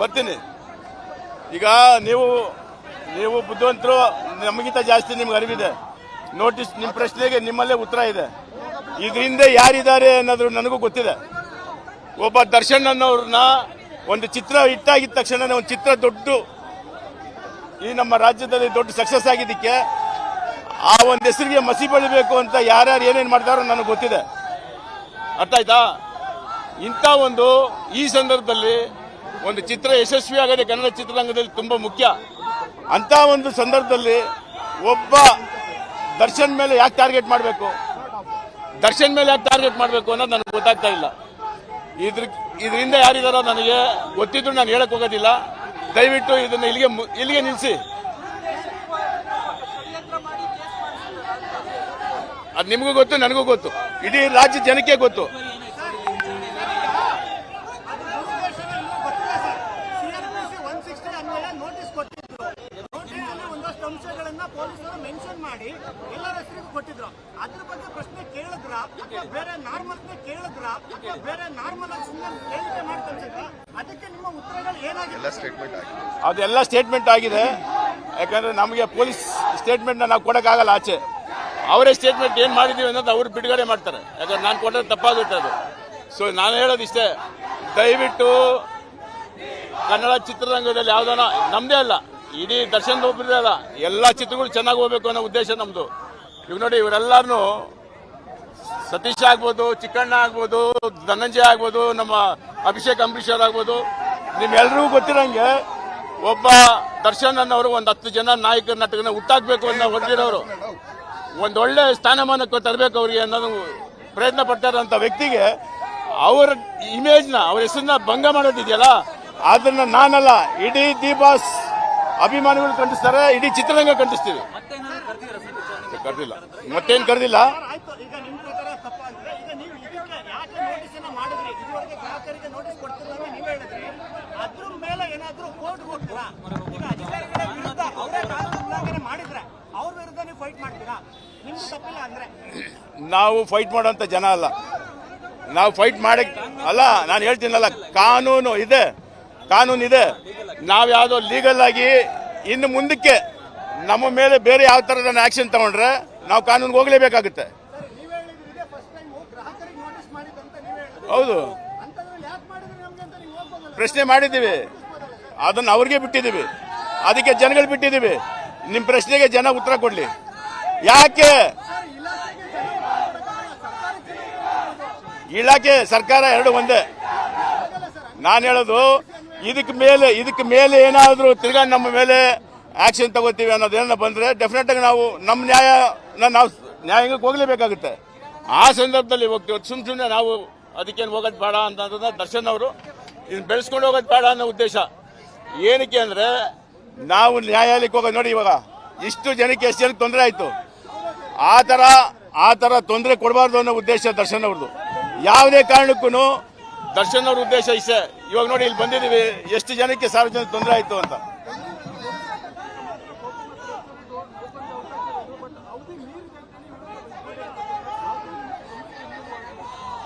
ಬರ್ತೀನಿ. ಈಗ ನೀವು ನೀವು ಬುದ್ಧಿವಂತರು, ನಮಗಿಂತ ಜಾಸ್ತಿ ನಿಮ್ಗೆ ಅರಿವಿದೆ. ನೋಟಿಸ್ ನಿಮ್ಮ ಪ್ರಶ್ನೆಗೆ ನಿಮ್ಮಲ್ಲೇ ಉತ್ತರ ಇದೆ. ಇದರಿಂದ ಯಾರಿದ್ದಾರೆ ಅನ್ನೋದು ನನಗೂ ಗೊತ್ತಿದೆ. ಒಬ್ಬ ದರ್ಶನ್ ಅನ್ನೋರನ್ನ ಒಂದು ಚಿತ್ರ ಇಟ್ಟಾಗಿದ್ದ ತಕ್ಷಣ ಒಂದು ಚಿತ್ರ ದೊಡ್ಡ, ಈ ನಮ್ಮ ರಾಜ್ಯದಲ್ಲಿ ದೊಡ್ಡ ಸಕ್ಸಸ್ ಆಗಿದ್ದಕ್ಕೆ ಆ ಒಂದು ಹೆಸರಿಗೆ ಮಸಿ ಬೆಳಿಬೇಕು ಅಂತ ಯಾರ್ಯಾರು ಏನೇನು ಮಾಡ್ತಾರೋ ನನಗೆ ಗೊತ್ತಿದೆ. ಅರ್ಥ ಆಯ್ತಾ? ಇಂಥ ಒಂದು ಈ ಸಂದರ್ಭದಲ್ಲಿ ಒಂದು ಚಿತ್ರ ಯಶಸ್ವಿ ಆಗದೆ ಕನ್ನಡ ಚಿತ್ರರಂಗದಲ್ಲಿ ತುಂಬ ಮುಖ್ಯ. ಅಂತ ಒಂದು ಸಂದರ್ಭದಲ್ಲಿ ಒಬ್ಬ ದರ್ಶನ್ ಮೇಲೆ ಯಾಕೆ ಟಾರ್ಗೆಟ್ ಮಾಡಬೇಕು? ದರ್ಶನ್ ಮೇಲೆ ಯಾಕೆ ಟಾರ್ಗೆಟ್ ಮಾಡಬೇಕು ಅನ್ನೋದು ನನಗೆ ಗೊತ್ತಾಗ್ತಾ ಇಲ್ಲ. ಇದ್ರ ಇದರಿಂದ ಯಾರಿದಾರೋ ನನಗೆ ಗೊತ್ತಿದ್ರು ನಾನು ಹೇಳಕ್ ಹೋಗೋದಿಲ್ಲ. ದಯವಿಟ್ಟು ಇದನ್ನ ಇಲ್ಲಿಗೆ ಇಲ್ಲಿಗೆ ನಿಲ್ಲಿಸಿ ಅದು ನಿಮಗೂ ಗೊತ್ತು, ನನಗೂ ಗೊತ್ತು. ಇಡೀ ರಾಜ್ಯ ಜನಕ್ಕೆ ಗೊತ್ತು. ಅಂಶಗಳನ್ನ ಪೊಲೀಸರು ಮೆನ್ಷನ್ ಮಾಡಿ ಎಲ್ಲರ ಹೆಸರಿಗೂ ಕೊಟ್ಟಿದ್ರು. ಅದ್ರ ಬಗ್ಗೆ ಪ್ರಶ್ನೆ ಕೇಳಿದ್ರ? ಅಥವಾ ಬೇರೆ ನಾರ್ಮಲ್ ಕೇಳಿದ್ರ? ಅಥವಾ ಬೇರೆ ನಾರ್ಮಲ್ ಆಗಿ ಸುಮ್ಮನೆ ಹೇಳಿಕೆ ಮಾಡಿ ಕಳ್ಸಿದ್ರ ಅದಕ್ಕೆ ನಿಮ್ಮ ಉತ್ತರಗಳು ಏನಾಗಿದೆ? ಅದೆಲ್ಲ ಸ್ಟೇಟ್ಮೆಂಟ್ ಆಗಿದೆ. ಯಾಕಂದ್ರೆ ನಮಗೆ ಪೊಲೀಸ್ ಸ್ಟೇಟ್ಮೆಂಟ್ ನಾವು ಕೊಡೋಕ್ಕಾಗಲ್ಲ ಆಚೆ. ಅವರೇ ಸ್ಟೇಟ್ಮೆಂಟ್ ಏನು ಮಾಡಿದೀವಿ ಅನ್ನೋದು ಅವ್ರು ಬಿಡುಗಡೆ ಮಾಡ್ತಾರೆ. ಯಾಕಂದ್ರೆ ನಾನು ಕೊಟ್ಟರೆ ತಪ್ಪಾಗುತ್ತೆ ಅದು. ಸೊ ನಾನು ಹೇಳೋದು ಇಷ್ಟೇ. ದಯವಿಟ್ಟು ಕನ್ನಡ ಚಿತ್ರರಂಗದಲ್ಲಿ ಯಾವ್ದಾನ ನಮ್ಮದೇ ಅಲ್ಲ. ಇಡೀ ದರ್ಶನ್ ಒಬ್ಬರದೇ ಅಲ್ಲ. ಎಲ್ಲ ಚಿತ್ರಗಳು ಚೆನ್ನಾಗಿ ಹೋಗ್ಬೇಕು ಅನ್ನೋ ಉದ್ದೇಶ ನಮ್ಮದು ಇವ್ ನೋಡಿ ಇವರೆಲ್ಲರೂ ಸತೀಶ್ ಆಗ್ಬೋದು, ಚಿಕ್ಕಣ್ಣ ಆಗ್ಬೋದು, ಧನಂಜಯ ಆಗ್ಬೋದು, ನಮ್ಮ ಅಭಿಷೇಕ್ ಅಂಬರೀಶ್ ಅವ್ರು ಆಗ್ಬೋದು. ನಿಮ್ಮೆಲ್ರಿಗೂ ಗೊತ್ತಿರಂಗೆ ಒಬ್ಬ ದರ್ಶನ್ ಅನ್ನೋರು ಒಂದು ಹತ್ತು ಜನ ನಾಯಕ ನಟಕನ ಹುಟ್ಟಾಕ್ಬೇಕು ಅನ್ನೋ ಹೊರಟಿರೋರು ಒಂದೊಳ್ಳೆ ಸ್ಥಾನಮಾನಕ್ಕೆ ತರಬೇಕು ಅವರಿಗೆ ಅನ್ನೋದು ಪ್ರಯತ್ನ ಪಡ್ತಾರಂತ ವ್ಯಕ್ತಿಗೆ ಅವರ ಇಮೇಜ್ನ ಅವ್ರ ಹೆಸರನ್ನ ಭಂಗ ಮಾಡೋದಿದೆಯಲ್ಲ? ಅದನ್ನ ನಾನಲ್ಲ, ಇಡೀ ದಿ ಬಾಸ್ ಅಭಿಮಾನಿಗಳು ಖಂಡಿಸ್ತಾರೆ ಇಡೀ ಚಿತ್ರರಂಗ ಖಂಡಿಸ್ತೀವಿ ಕರೆದಿಲ್ಲ. ಮತ್ತೇನು ಕರೆದಿಲ್ಲ? ನಾವು ಫೈಟ್ ಮಾಡುವಂತ ಜನ ಅಲ್ಲ. ನಾವು ಫೈಟ್ ಮಾಡಕ್ ಅಲ್ಲ, ನಾನು ಹೇಳ್ತೀನಲ್ಲ, ಕಾನೂನು ಇದೆ. ಕಾನೂನು ಇದೆ ನಾವು ಯಾವುದೋ ಲೀಗಲ್ ಆಗಿ ಇನ್ನು ಮುಂದಕ್ಕೆ ನಮ್ಮ ಮೇಲೆ ಬೇರೆ ಯಾವ ಥರದ ಆಕ್ಷನ್ ತಗೊಂಡ್ರೆ ನಾವು ಕಾನೂನಿಗೆ ಹೋಗ್ಲೇಬೇಕಾಗುತ್ತೆ. ಹೌದು. ಪ್ರಶ್ನೆ ಮಾಡಿದ್ದೀವಿ. ಅದನ್ನು ಅವ್ರಿಗೆ ಬಿಟ್ಟಿದ್ದೀವಿ. ಅದಕ್ಕೆ ಜನಗಳು ಬಿಟ್ಟಿದ್ದೀವಿ. ನಿಮ್ಮ ಪ್ರಶ್ನೆಗೆ ಜನ ಉತ್ತರ ಕೊಡಲಿ. ಯಾಕೆ? ಇಲಾಖೆ ಸರ್ಕಾರ ಎರಡು ಒಂದೇ. ನಾನು ಹೇಳೋದು ಇದಕ್ಕೆ ಮೇಲೆ ಇದಕ್ಕೆ ಮೇಲೆ ಏನಾದರೂ ತಿರ್ಗಾ ನಮ್ಮ ಮೇಲೆ ಆಕ್ಷನ್ ತಗೋತೀವಿ ಅನ್ನೋದೇನ ಬಂದರೆ ಡೆಫಿನೆಟ್ ಆಗಿ ನಾವು ನಮ್ಮ ನ್ಯಾಯ ನಾವು ನ್ಯಾಯಾಂಗಕ್ಕೆ ಹೋಗಲೇಬೇಕಾಗುತ್ತೆ. ಆ ಸಂದರ್ಭದಲ್ಲಿ ಹೋಗ್ತೀವಿ. ಸುಮ್ ಸುಮ್ಮನೆ ನಾವು ಅದಕ್ಕೇನು ಹೋಗೋದು ಬೇಡ ಅಂತಂದ್ರೆ ದರ್ಶನ್ ಅವರು ಇದನ್ನ ಬೆಳೆಸ್ಕೊಂಡು ಹೋಗೋದು ಬೇಡ ಅನ್ನೋ ಉದ್ದೇಶ. ಏನಕ್ಕೆ ಅಂದರೆ ನಾವು ನ್ಯಾಯಾಲಯಕ್ಕೆ ಹೋಗೋದು ನೋಡಿ ಇವಾಗ ಇಷ್ಟು ಜನಕ್ಕೆ ಎಷ್ಟು ಜನಕ್ಕೆ ತೊಂದರೆ ಆಯಿತು? ಆ ಥರ ಆ ಥರ ತೊಂದರೆ ಕೊಡಬಾರ್ದು ಅನ್ನೋ ಉದ್ದೇಶ ದರ್ಶನ್ ಅವ್ರದ್ದು. ಯಾವುದೇ ಕಾರಣಕ್ಕೂ ದರ್ಶನ್ ಅವ್ರ ಉದ್ದೇಶ ಇಷ್ಟೇ. ಇವಾಗ ನೋಡಿ ಇಲ್ಲಿ ಬಂದಿದ್ದೀವಿ. ಎಷ್ಟು ಜನಕ್ಕೆ ಸಾರ್ವಜನಿಕ ತೊಂದರೆ ಆಯಿತು ಅಂತ.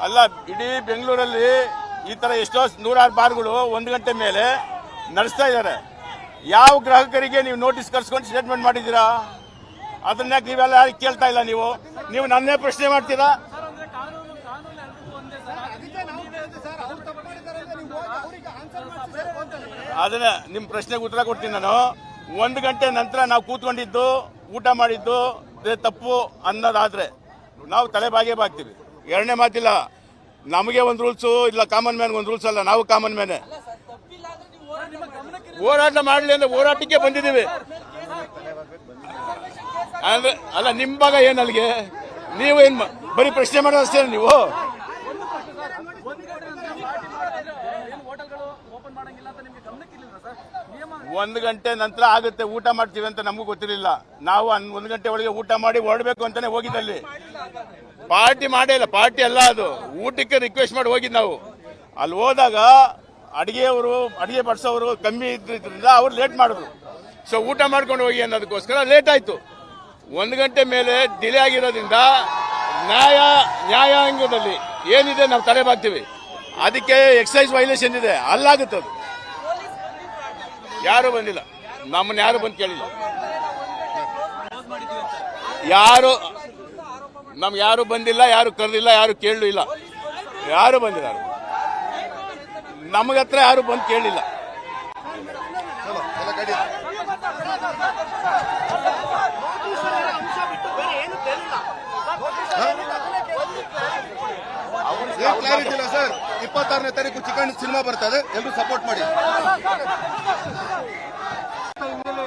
ಅಲ್ಲ, ಇಡೀ ಬೆಂಗಳೂರಲ್ಲಿ ಈ ತರ ಎಷ್ಟೋ ನೂರಾರು ಬಾರ್ಗಳು ಒಂದು ಗಂಟೆ ಮೇಲೆ ನಡೆಸ್ತಾ ಇದ್ದಾರೆ. ಯಾವ ಗ್ರಾಹಕರಿಗೆ ನೀವು ನೋಟಿಸ್ ಕರ್ಸ್ಕೊಂಡು ಸ್ಟೇಟ್ಮೆಂಟ್ ಮಾಡಿದ್ದೀರಾ? ಅದನ್ನ ನೀವೆಲ್ಲ ಯಾರಿಗೆ ಕೇಳ್ತಾ ಇಲ್ಲ ನೀವು? ನೀವು ನನ್ನೇ ಪ್ರಶ್ನೆ ಮಾಡ್ತೀರಾ ಅದಕ್ಕೆ ನಾವು ಕೇಳಿದ್ವಿ ಸರ್ ಅವ್ರು ತಪ್ಪು ಮಾಡಿದ್ದಾರೆ ಅಂದ್ರೆ ನೀವು ಹೋಗಿ ಅವರಿಗೆ ಆನ್ಸರ್ ಮಾಡಿಸಿ ಅದನ್ನ ನಿಮ್ಮ ಪ್ರಶ್ನೆಗೆ ಉತ್ತರ ಕೊಡ್ತೀನಿ ನಾನು. ಒಂದು ಗಂಟೆ ನಂತರ ನಾವು ಕೂತ್ಕೊಂಡಿದ್ದು, ಊಟ ಮಾಡಿದ್ದು ತಪ್ಪು ಅನ್ನೋದಾದ್ರೆ ನಾವು ತಲೆ ಬಾಗೇ ಬಾಗ್ತೀವಿ. ಎರಡನೇ ಮಾತಿಲ್ಲ, ನಮಗೆ ಒಂದು ರೂಲ್ಸು, ಇಲ್ಲ ಕಾಮನ್ ಮ್ಯಾನ್ ಒಂದು ರೂಲ್ಸ್ ಅಲ್ಲ ನಾವು ಕಾಮನ್ ಮ್ಯಾನೆ ಹೋರಾಟ ಮಾಡಲಿ ಅಂದ್ರೆ ಹೋರಾಟಕ್ಕೆ ಬಂದಿದ್ದೀವಿ. ಅಂದ್ರೆ, ಅಲ್ಲ ನಿಮ್ಮ ಭಾಗ ಏನು ಅಲ್ಲಿಗೆ? ನೀವು ಏನು ಬರೀ ಪ್ರಶ್ನೆ ಮಾಡೋದು ನೀವು? ಒಂದು ಗಂಟೆ ನಂತರ ಆಗುತ್ತೆ, ಊಟ ಮಾಡ್ತೀವಿ ಅಂತ ನಮಗೂ ಗೊತ್ತಿರಲಿಲ್ಲ. ನಾವು ಒಂದು ಗಂಟೆ ಒಳಗೆ ಊಟ ಮಾಡಿ ಹೊರಡಬೇಕು ಅಂತಾನೆ ಹೋಗಿದ್ದಲ್ಲಿ. ಪಾರ್ಟಿ ಮಾಡೇ ಇಲ್ಲ, ಪಾರ್ಟಿ ಅಲ್ಲ ಅದು. ಊಟಕ್ಕೆ ರಿಕ್ವೆಸ್ಟ್ ಮಾಡಿ ಹೋಗಿದ್ದು ನಾವು. ಅಲ್ಲಿ ಹೋದಾಗ ಅಡಿಗೆಯವರು, ಅಡಿಗೆ ಬಡಿಸೋರು ಕಮ್ಮಿ ಇದ್ರಿಂದ ಅವ್ರು ಲೇಟ್ ಮಾಡಿದ್ರು. ಸೊ ಊಟ ಮಾಡ್ಕೊಂಡು ಹೋಗಿ ಅನ್ನೋದಕ್ಕೋಸ್ಕರ ಲೇಟ್ ಆಯಿತು. ಒಂದು ಗಂಟೆ ಮೇಲೆ ಡಿಲೇ ಆಗಿರೋದ್ರಿಂದ ನ್ಯಾಯ, ನ್ಯಾಯಾಂಗದಲ್ಲಿ ಏನಿದೆ ನಾವು ತಲೆ ಬಾಗ್ತೀವಿ. ಅದಕ್ಕೆ ಎಕ್ಸೈಸ್ ವೈಲೇಷನ್ ಇದೆ. ಅಲ್ಲಾಗುತ್ತೆ ಯಾರು ಬಂದಿಲ್ಲ. ನಮ್ಮನ್ನ ಯಾರು ಬಂದು ಕೇಳಿಲ್ಲ. ಯಾರು, ನಮ್ಗೆ ಯಾರು ಬಂದಿಲ್ಲ, ಯಾರು ಕರೆದಿಲ್ಲ, ಯಾರು ಇಲ್ಲ. ಯಾರು ಬಂದಿಲ್ಲ ಯಾರು. ನಮಗ ಹತ್ರ ಯಾರು ಬಂದು ಕೇಳಲಿಲ್ಲ ಕ್ಲಾರಿಟಿ ಇಲ್ಲ ಸರ್ ಇಪ್ಪತ್ತಾರನೇ ತಾರೀಕು ಚಿಕನ್ ಸಿನಿಮಾ ಬರ್ತದೆ. ಎಲ್ಲರೂ ಸಪೋರ್ಟ್ ಮಾಡಿ.